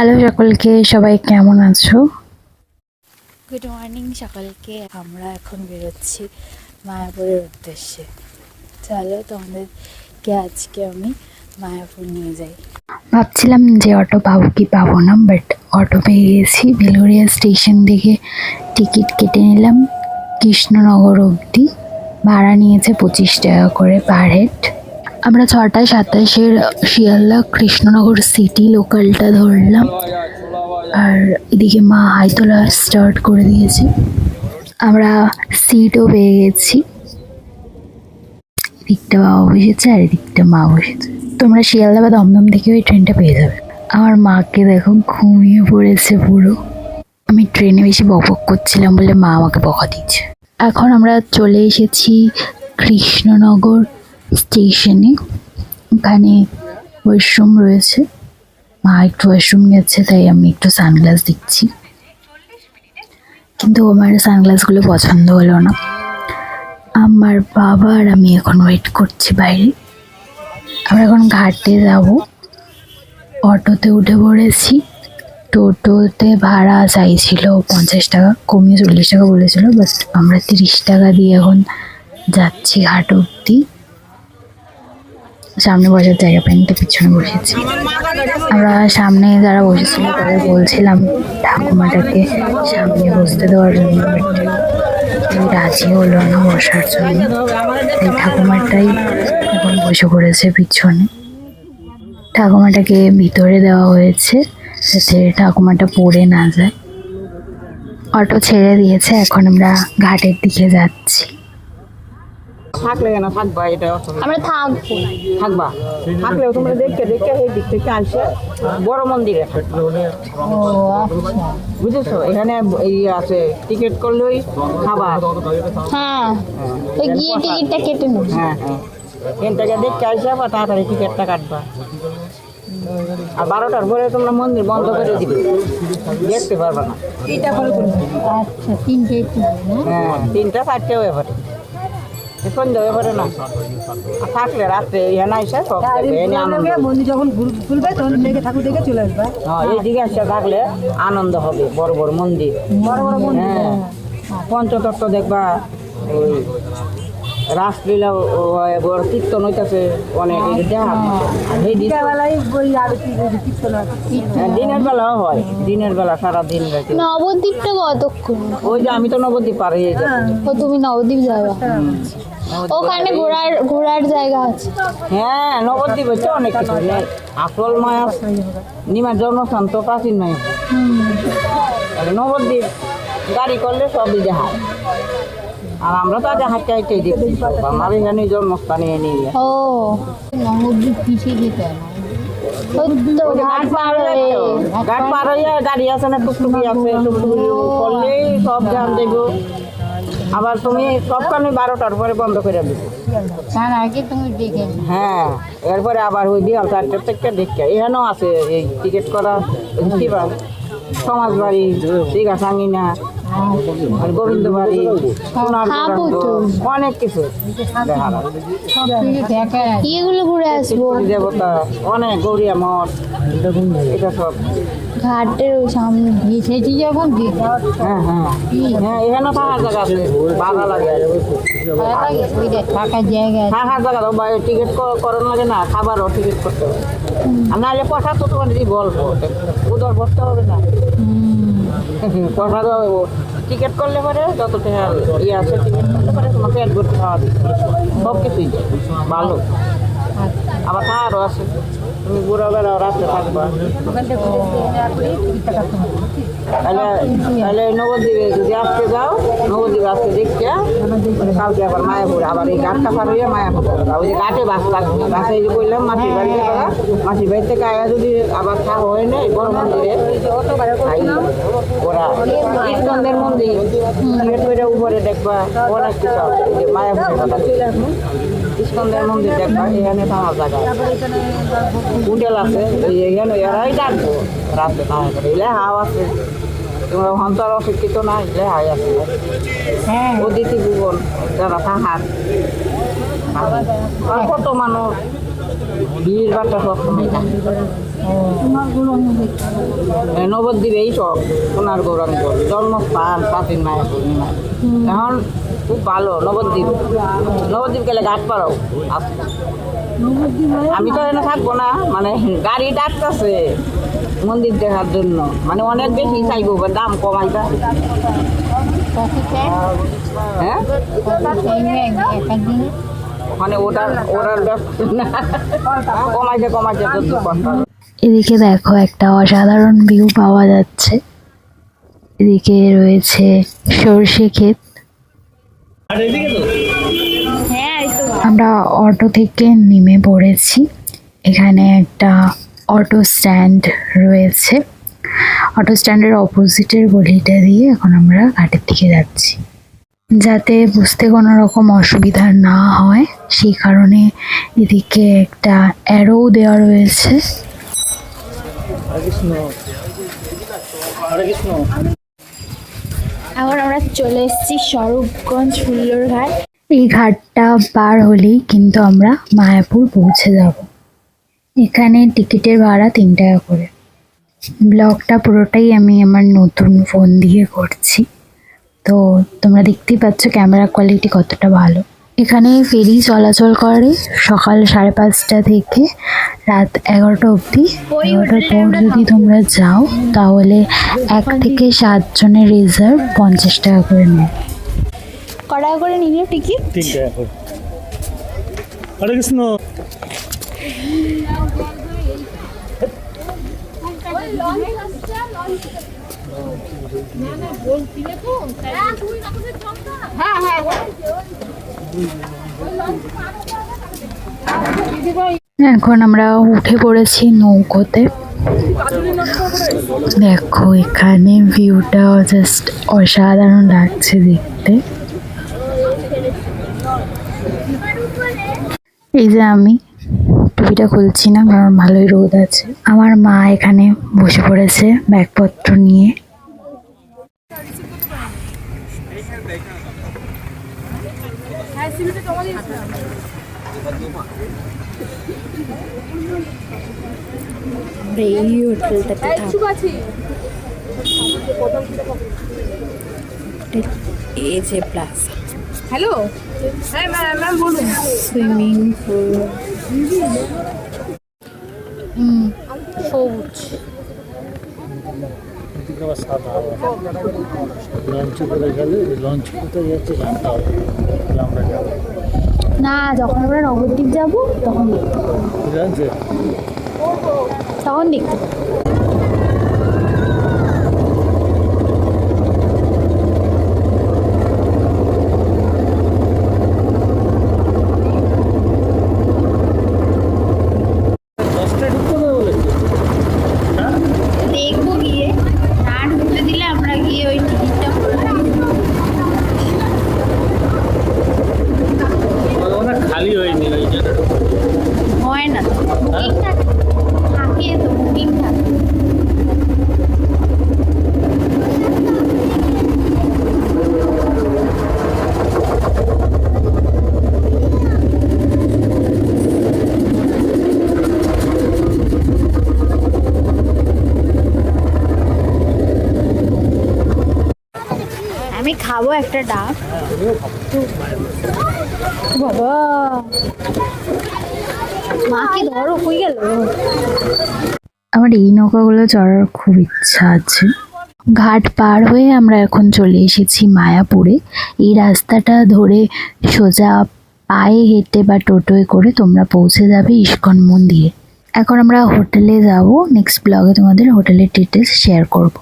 Hello সকলকে সবাই কেমন আছো? গুড মর্নিং সকলকে আমরা এখন বেরোচ্ছি মায়াপুরের উদ্দেশ্যে। চলো তোমাদেরকে আজকে আমি মায়াপুর নিয়ে যাই। ভাবছিলাম যে অটো পাবো কি পাবো না বাট অটো পেয়ে গেছি। বেলুড়িয়া স্টেশন থেকে টিকিট কেটে নিলাম। কৃষ্ণনগর অবধি। ভাড়া নিয়েছে পঁচিশ টাকা করে পার হেড আমরা ছটা সাতাশের শিয়ালদা কৃষ্ণনগর সিটি লোকালটা ধরলাম। আর এদিকে মা হাই তোলা স্টার্ট করে দিয়েছে। আমরা সিটও পেয়ে গেছি। এদিকটা বাবা বসেছে আর এদিকটা মা বসেছে। তোমরা শিয়ালদা বা দমদম থেকে ওই ট্রেনটা পেয়ে যাবে। আমার মাকে দেখো ঘুমিয়ে পড়েছে পুরো। আমি ট্রেনে বেশি বকবক করছিলাম বলে মা আমাকে বকা দিচ্ছে এখন আমরা চলে এসেছি কৃষ্ণনগর স্টেশনে। এখানে ওয়াশরুম রয়েছে। মা একটু ওয়াশরুম গেছে তাই আমি একটু সানগ্লাস দিচ্ছি কিন্তু আমার সানগ্লাসগুলো পছন্দ হলো না। আমার বাবা আর আমি এখন ওয়েট করছি বাইরে। আমরা এখন ঘাটে যাব। অটোতে উঠে পড়েছি। টোটোতে ভাড়া চাইছিল পঞ্চাশ টাকা, কমিয়ে চল্লিশ টাকা বলেছিল বাট আমরা তিরিশ টাকা দিয়ে এখন যাচ্ছি ঘাট অব্দি সামনে বসার জায়গা পাইনি, তো পিছনে বসেছি। আমরা সামনে যারা বসেছিল তাদের বলছিলাম, ঠাকুমাটাকে সামনে বসতে দেওয়ার জন্য রাজি হলো না বসার জন্য। এই ঠাকুমাটাই এখন বসে পড়েছে পিছনে। ঠাকুমাটাকে ভিতরে দেওয়া হয়েছে, যাতে ঠাকুমাটা পড়ে না যায়। অটো ছেড়ে দিয়েছে, এখন আমরা ঘাটের দিকে যাচ্ছি। থাকলে কেন থাকবা? এটা আমরা থাকব। থাকবা? থাকলেও তোমরা দেখতে দেখতে এই দিক থেকে আসে বড় মন্দিরে বুঝেছ? এখানে এই আছে টিকিট করলেই খাবার। হ্যাঁ ওই গিয়ে টিকিটটা কেটে নেব। হ্যাঁ হ্যাঁ। এখান থেকে দেখে আসে বা তাড়াতাড়ি টিকিটটা কাটবা। আর বারোটার পরে তোমরা মন্দির বন্ধ করে দিবে। দেখতে পারবে না। আচ্ছা তিনটে হ্যাঁ তিনটা চারটে হয়ে পারে সন্ধ্যা হয়ে পারে না। থাকলে রাত্রে এখানে মন্দির যখন খুলবে তখন দেখে ঠাকুর দেখে চলে আসবে। হ্যাঁ এই দিকে আসে থাকলে আনন্দ হবে বড় বড় মন্দির। বড় বড় মন্দির হ্যাঁ। পঞ্চতত্ত্ব দেখবা ওই রাসলীলা হয়, বড় কীর্তন হইতাছে অনেক দেখা হয়। হ্যাঁ, দিনের বেলাও হয় দিনের বেলা সারা দিন নবদ্বীপটা কতক্ষণ? ওই যে আমি তো নবদ্বীপ পার ও তুমি নবদ্বীপ যাবা? নবদ্বীপ ওখানে ঘোরার ঘোরার জায়গা আছে? হ্যাঁ নবদ্বীপ হচ্ছে অনেক কিছু। আসল মায়া নিমার জন্মস্থান তো প্রাচীন মায়া নবদ্বীপ গাড়ি করলে সবই দেখায়। আর আমরা তো আগে হাঁটতে হাঁটতে দেখছি সব। আমার এখানে জন্মস্থানে এনে নিয়ে ও নবদ্বীপ পিছিয়ে যেতে ঘাট পার হয়ে গাড়ি পার হয়ে গাড়ি আছে না টুকটুকি আছে টুকটুকি করলেই সব জান দেবো। আবার তুমি সবখানে বারোটার পরে বন্ধ করে দিবে। তার আগে তুমি দেখে হ্যাঁ এরপরে আবার ওই বিকাল চারটার থেকে দেখতে এখানেও আছে এই টিকিট করা শিবা সমাজ বাড়ি দীঘা সাঙ্গিনা গোবিন্দ বাড়ি। অনেক কিছু। এগুলো ঘুরে আসব। দেবতা অনেক গৌরিয়া মঠ এটা সব। ঘাটের সামনে। সেটি যখন হ্যাঁ হ্যাঁ। হ্যাঁ এখানে থাকার জায়গা আছে ভাড়া লাগে। থাকার জায়গা থাকার জায়গা তো টিকিট করানো লাগে না খাবারও টিকিট করতে হবে। আর নাহলে পয়সা তো তোমার যদি বলব উদর বসতে হবে না। পয়সা তো টিকিট করলে পরে যত ইয়ে আছে, টিকিট করলে পরে তোমাকে পেট করতে খাওয়া দিচ্ছে সব কিছুই। ভালো। আবার আরও আছে। তুমি বুড়বেলা রাত্রে থাকবা। তাহলে তাহলে নবদ্বীপে যদি আজকে যাও, নবদ্বীপে আজকে দেখতে মানে কালকে আবার মায়াপুর, আবার এই ঘাটটা পার হয়ে মায়াপুর। ওই যে ঘাটে বাস লাগবে বাসে এই যে বললাম, মাসির বাড়িতে যাবা মাসির বাড়ি থেকে যদি আবার থাকা হয় না এই বড় মন্দিরে ওরা ইস্কন্দের মন্দির করে উপরে দেখবা, অনেক কিছু যে মায়াপুরের কথা ইস্কন্দের মন্দির দেখবা, এখানে থাকার জায়গা হোটেল আছে এখানে এরাই ডাকবো করে এলে হাও আছে। তোমরা অন্তর অশিক্ষিত না এলে হাই আছে অদিতি ভুবন যারা আর কত মানুষ বীর বার্তা সব সময় এ নবদ্বীপে এই সব সোনার গৌরাঙ্গ জন্মস্থান প্রাচীন মায়ের পূর্ণিমা এখন খুব ভালো নবদ্বীপ। নবদ্বীপ গেলে ঘাট পারো আমি তো এখানে থাকব না মানে গাড়ি ডাকতেছে। মন্দির দেখার জন্য। মানে অনেক বেশি চাইব দাম কমাইটা কত হ্যাঁ? মানে ওটার ওটার ঘণ্টা। এদিকে দেখো একটা অসাধারণ ভিউ পাওয়া যাচ্ছে। এদিকে রয়েছে সর্ষে ক্ষেত। হ্যাঁ আমরা অটো থেকে নেমে পড়েছি। এখানে একটা অটো স্ট্যান্ড রয়েছে। অটো স্ট্যান্ডের অপোজিটের গলিটা দিয়ে এখন আমরা ঘাটের দিকে যাচ্ছি। যাতে বুঝতে কোনো রকম অসুবিধা না হয় সেই কারণে এদিকে একটা অ্যারো দেওয়া রয়েছে। এখন আমরা চলে এসেছি স্বরূপগঞ্জ হুল্লোর ঘাট এই ঘাটটা পার হলেই কিন্তু আমরা মায়াপুর পৌঁছে যাব। এখানে টিকিটের ভাড়া তিন টাকা করে। ব্লগটা পুরোটাই আমি আমার নতুন ফোন দিয়ে করছি। তো তোমরা দেখতেই পাচ্ছ ক্যামেরা কোয়ালিটি কতটা ভালো। এখানে ফেরি চলাচল করে সকাল সাড়ে পাঁচটা থেকে রাত এগারোটা অবধি। এগারোটার পর যদি তোমরা যাও তাহলে এক থেকে সাতজনের রিজার্ভ পঞ্চাশ টাকা করে নেয় কটা করে নিল টিকিট। তিন টাকা করে। হরে কৃষ্ণ। এখন আমরা উঠে পড়েছি নৌকোতে। দেখো, এখানে ভিউটা জাস্ট অসাধারণ লাগছে দেখতে। এই যে আমি। টুপিটা খুলছি না কারণ ভালোই রোদ আছে। আমার মা এখানে বসে পড়েছে ব্যাগপত্র নিয়ে। এই হোটেলটাতে এই যে প্লাস হ্যালো হ্যাঁ ম্যাম ম্যাম বলুন। Swimming pool. সবুজ। সাদা লঞ্চে করে গেলে লঞ্চ কোথায় যাচ্ছে জানতে হবে আমরা যাব না যখন আমরা নবদ্বীপ যাব তখন দেখতে। তখন দেখতে পাবো। দশটায় ঢুকতে হবে বলেছে হ্যাঁ দেখব গিয়ে না ঢুকতে দিলে আমরা গিয়ে ওই টিকিটটা করে বলব না খালি হয়নি ওই জন্য হয় না বুকিং থাকে থাকে তো বুকিং থাকে আমি খাব একটা ডাব। আমার এই নৌকাগুলো চড়ার খুব ইচ্ছা আছে। ঘাট পার হয়ে আমরা এখন চলে এসেছি মায়াপুরে। এই রাস্তাটা ধরে সোজা পায়ে হেঁটে বা টোটোয় করে তোমরা পৌঁছে যাবে ইস্কন মন্দিরে। এখন আমরা হোটেলে যাব। নেক্সট ব্লগে তোমাদের হোটেলের ডিটেলস শেয়ার করব।